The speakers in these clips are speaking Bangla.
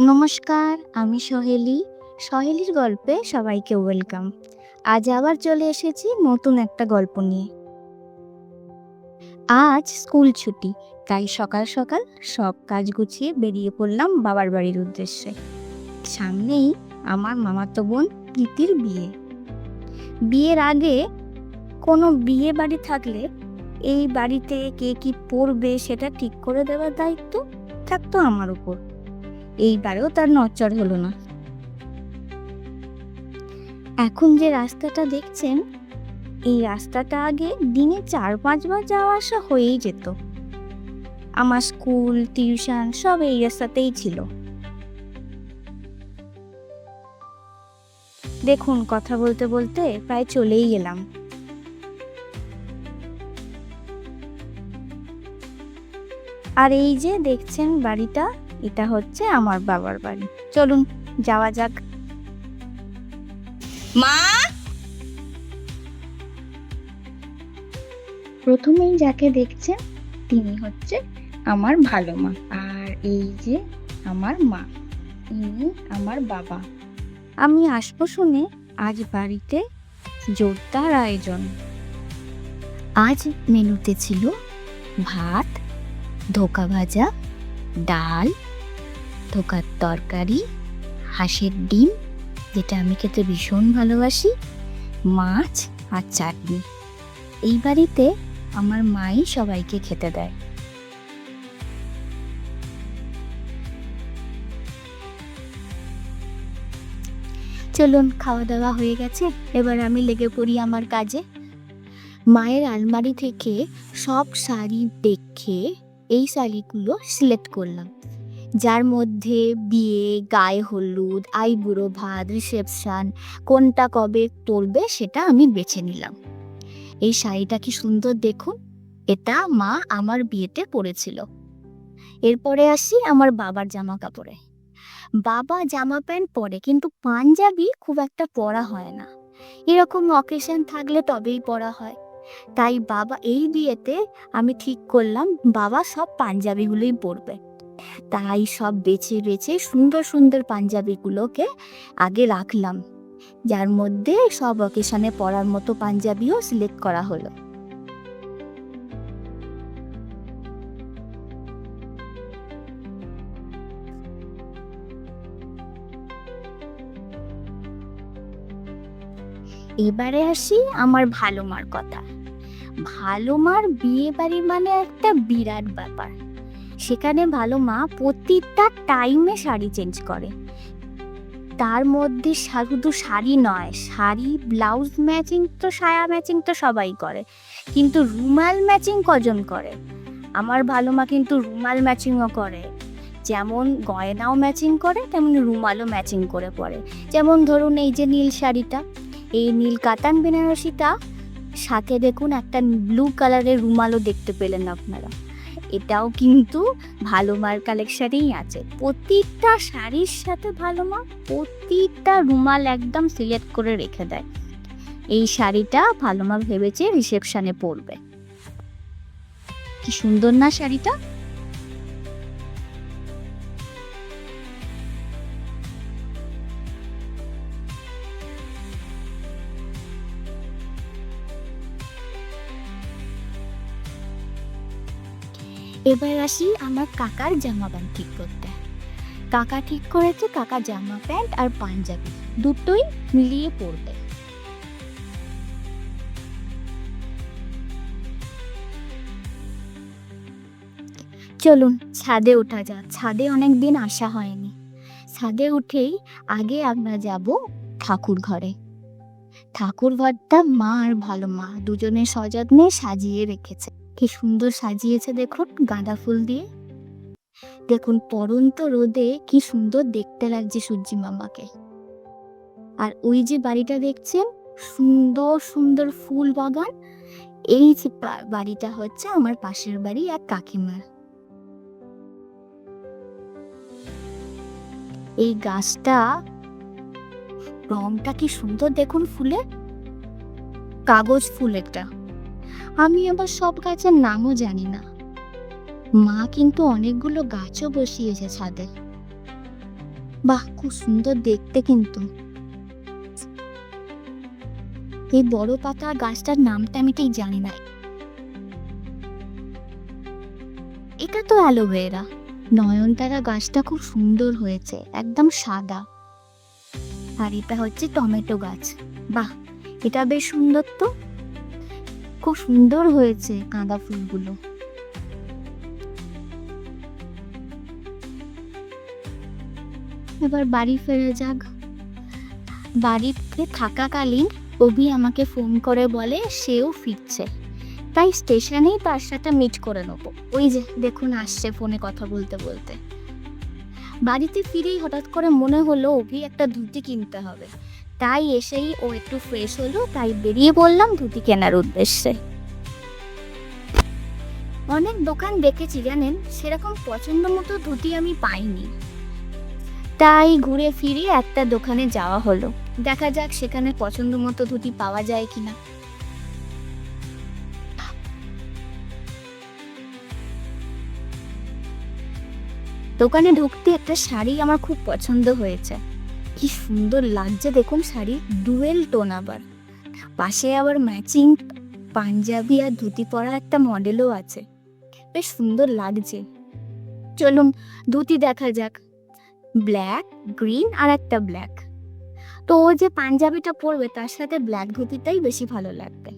নমস্কার, আমি সহেলি। সহেলির গল্পে সবাইকে ওয়েলকাম। আজ আবার চলে এসেছি নতুন একটা গল্প নিয়ে। আজ স্কুল ছুটি, তাই সকাল সকাল সব কাজ গুছিয়ে বেরিয়ে পড়লাম বাবার বাড়ির উদ্দেশ্যে। সামনেই আমার মামাতো বোন প্রীতির বিয়ে। বিয়ের আগে কোনো বিয়ে বাড়ি থাকলে এই বাড়িতে কে কি পড়বে সেটা ঠিক করে দেওয়ার দায়িত্ব থাকতো আমার উপর। এইবারেও তার নচ্চর হলো না। এখন যে রাস্তাটা দেখছেন, এই রাস্তাটা আগে দিনে চার, পাঁচবার যাওয়া আসা হয়েই যেত। আমার স্কুল, টিউশন সব এই রাস্তাতেই ছিল। দেখুন, কথা বলতে বলতে প্রায় চলেই গেলাম আর এই যে দেখছেন বাড়িটা এটা হচ্ছে আমার বাবার বাড়ি। চলুন, যাওয়া যাক। মা! প্রথমেই যাকে দেখছেন, তিনি হচ্ছে আমার ভালো মা। আর এই যে আমার মা, ইনি আমার বাবা। আমি আসব শুনে আজ বাড়িতে জোরদার আয়োজন। আজ মেনুতে ছিল ভাত, ধোকা ভাজা, ডাল ধোকার তরকারি, হাঁসের ডিম, যেটা আমি খেতে ভীষণ ভালোবাসি, মাছ আর চাটনি। এই বাড়িতে আমার মাই সবাইকে খেতে দেয়। চলুন খাওয়া দাওয়া হয়ে গেছে। এবার আমি লেগে পড়ি আমার কাজে। মায়ের আলমারি থেকে সব শাড়ি দেখে এই শাড়িগুলো সিলেক্ট করলাম। যার মধ্যে বিয়ে, গায়ে হলুদ আইবুড়ো ভাত, রিসেপশান, কোনটা কবে পরবে সেটা আমি বেছে নিলাম। এই শাড়িটা কি সুন্দর দেখুন, এটা মা আমার বিয়েতে পরেছিল। এরপরে আসি আমার বাবার জামা কাপড়ে বাবা জামা প্যান্ট পরে, কিন্তু পাঞ্জাবি খুব একটা পরা হয় না। এরকম অকেশন থাকলে তবেই পরা হয়। তাই বাবা এই বিয়েতে আমি ঠিক করলাম, বাবা সব পাঞ্জাবিগুলোই পরবে। তাই সব বেছে বেছে সুন্দর সুন্দর পাঞ্জাবিগুলোকে আগে রাখলাম। যার মধ্যে সব অকেশনে পরার মতো পাঞ্জাবিও সিলেক্ট করা হলো। এবারে আসি আমার ভালো মার কথা। ভালো মার বিয়ে বাড়ি মানে একটা বিরাট ব্যাপার। সেখানে ভালো মা প্রতিটা টাইমে শাড়ি চেঞ্জ করে। তার মধ্যে শুধু শাড়ি নয়, শাড়ি ব্লাউজ ম্যাচিং তো, সায়া ম্যাচিং তো সবাই করে। কিন্তু রুমাল ম্যাচিং কজন করে? আমার ভালো মা কিন্তু রুমাল ম্যাচিংও করে। যেমন গয়নাও ম্যাচিং করে, তেমন রুমালও ম্যাচিং করে পরে। যেমন ধরুন এই যে নীল শাড়িটা, এই নীল কাতান বেনারসিটা, সাথে দেখুন একটা ব্লু কালারের রুমালও দেখতে পেলেন আপনারা। এটাও কিন্তু ভালো মার কালেকশনেই আছে। প্রতিটা শাড়ির সাথে ভালো মা প্রতিটা রুমাল একদম সিলেক্ট করে রেখে দেয়। এই শাড়িটা ভালো মা ভেবেছে রিসেপশনে পরবে। কি সুন্দর না শাড়িটা? এবার আসি আমার কাকার জামা প্যান্ট ঠিক করতে। কাকা ঠিক করেছে, কাকা জামা প্যান্ট আর পাঞ্জাবি দুটোই মিলিয়ে পরবে। চলুন, ছাদে ওঠা যাক। ছাদে অনেক দিন আসা হয়নি। ছাদে উঠেই আগে আমরা যাব ঠাকুর ঘরে। ঠাকুর ঘরটা মা আর ভালো মা দুজনে সযত্নে সাজিয়ে রেখেছে। কি সুন্দর সাজিয়েছে দেখুন গাঁদা ফুল দিয়ে। দেখুন পরন্ত রোদে কি সুন্দর দেখতে লাগছে সূর্যি মামাকে। আর ওই যে বাড়িটা দেখছেন, সুন্দর সুন্দর ফুল বাগান, এই যে বাড়িটা হচ্ছে আমার পাশের বাড়ি এক কাকিমার। এই গাছটা, রংটা কি সুন্দর দেখুন ফুলে, কাগজ ফুল একটা। আমি আবার সব গাছের নামও জানি না। মা কিন্তু অনেকগুলো গাছও বসিয়েছে ছাদে। বাহ, খুব সুন্দর দেখতে কিন্তু। এই বড় পাতা গাছটার নামটা আমি ঠিক জানি না। এটা তো অ্যালোভেরা নয়নতারা গাছটা খুব সুন্দর হয়েছে, একদম সাদা। আর এটা হচ্ছে টমেটো গাছ। বাহ, এটা বেশ সুন্দর তো। খুব সুন্দর হয়েছে গাঁদা ফুলগুলো। এবার বাড়ি ফেরা যাক। বাড়িতে থাকাকালীন অভি আমাকে ফোন করে বলে সেও ফিরছে। তাই স্টেশনেই তার সাথে মিট করে নেব। ওই যে দেখুন আসছে ফোনে কথা বলতে বলতে। বাড়িতে ফিরেই হঠাৎ করে মনে হলো অভি একটা ধুতি কিনতে হবে। তাই এসেই ও একটু ফ্রেশ হলো, তাই বেরিয়ে পড়লাম ধুতি কেনার উদ্দেশ্যে। অনেক দোকান দেখেছি জানেন, সেরকম পছন্দ মতো ধুতি আমি পাইনি। তাই ঘুরে ফিরে একটা দোকানে যাওয়া হলো। দেখা যাক সেখানে পছন্দ মতো ধুতি পাওয়া যায় কিনা। দোকানে ঢুকতে একটা শাড়ি আমার খুব পছন্দ হয়েছে। কি সুন্দর লাগছে দেখুন শাড়ি ডুয়েল টোন আবার। পাশে আবার ম্যাচিং পাঞ্জাবি আর ধুতি পরা একটা মডেলও আছে। বেশ সুন্দর লাগছে। চলুন, ধুতি দেখা যাক। ব্ল্যাক গ্রিন আর একটা ব্ল্যাক তো ও যে পাঞ্জাবিটা পরবে, তার সাথে ব্ল্যাক ধুতিটাই বেশি ভালো লাগবে।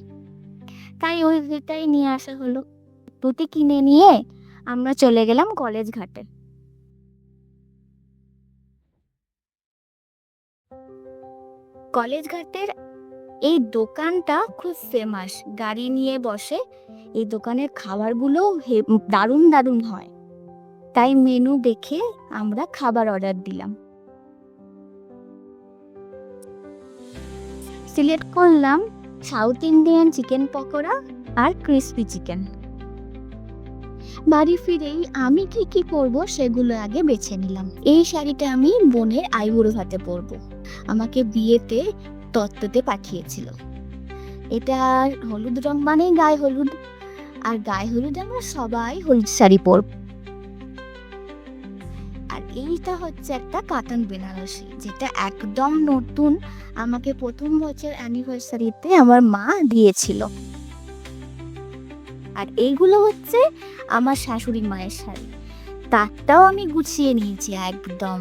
তাই ওই ধুতিটাই নিয়ে আসা হলো। ধুতি কিনে নিয়ে আমরা চলে গেলাম কলেজ ঘাটে। কলেজ ঘাটের এই দোকানটা খুব ফেমাস গাড়ি নিয়ে বসে এই দোকানের খাবারগুলো দারুণ দারুণ হয়। তাই মেনু দেখে আমরা খাবার অর্ডার দিলাম। সিলেক্ট করলাম সাউথ ইন্ডিয়ান চিকেন পকোড়া আর ক্রিসপি চিকেন বাড়ি ফিরেই আমি কি কি পরব সেগুলো আগে বেছে নিলাম। এই শাড়িটা আমি বোনের আইবুড়ো ভাতে পরবো। আমাকে বিয়েতে তত্ত্বতে পাঠিয়েছিল। এটা হলুদ রং মানেই গায়ে হলুদ। আর গায়ে হলুদ আমরা সবাই হলুদ শাড়ি পরব আর এইটা হচ্ছে একটা কাতান বেনারসি, যেটা একদম নতুন। আমাকে প্রথম বছর অ্যানিভার্সারিতে আমার মা দিয়েছিল। আর এইগুলো হচ্ছে আমার শাশুড়ি মায়ের শাড়ি। তারটাও আমি গুছিয়ে নিয়েছি একদম।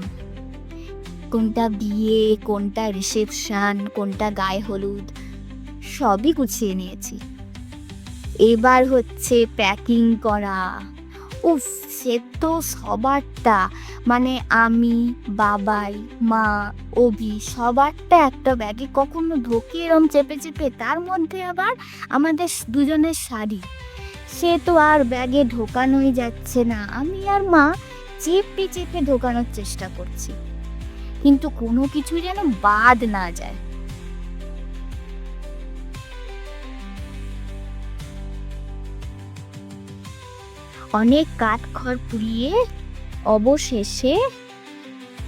কোনটা বিয়ে, কোনটা রিসেপশান কোনটা গায়ে হলুদ, সবই গুছিয়ে নিয়েছি। এবার হচ্ছে প্যাকিং করা। উফ, সে তো সবারটা। মানে আমি, বাবাই, মা, অভি, সবারটা একটা ব্যাগে। কখনো ঢোকে এরম চেপে চেপে তার মধ্যে আবার আমাদের দুজনের শাড়ি। সে তো আর ব্যাগে ঢোকানোই যাচ্ছে না। আমি আর মা চেপে চেপে ঢোকানোর চেষ্টা করছি। কিন্তু কোনো কিছুই যেন বাদ না যায়। অনেক কাঠ খড় পুড়িয়ে অবশেষে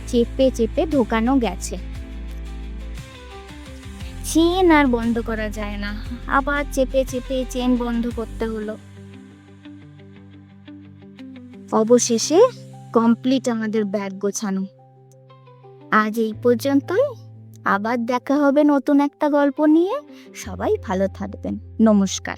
চেপে চেপে ঢোকানো গেছে। চেন আর বন্ধ করা যায় না। আবার চেপে চেপে চেন বন্ধ করতে হলো। অবশেষে কমপ্লিট আমাদের ব্যাগ গোছানো। আজ এই পর্যন্তই। আবার দেখা হবে নতুন একটা গল্প নিয়ে। সবাই ভালো থাকবেন। নমস্কার।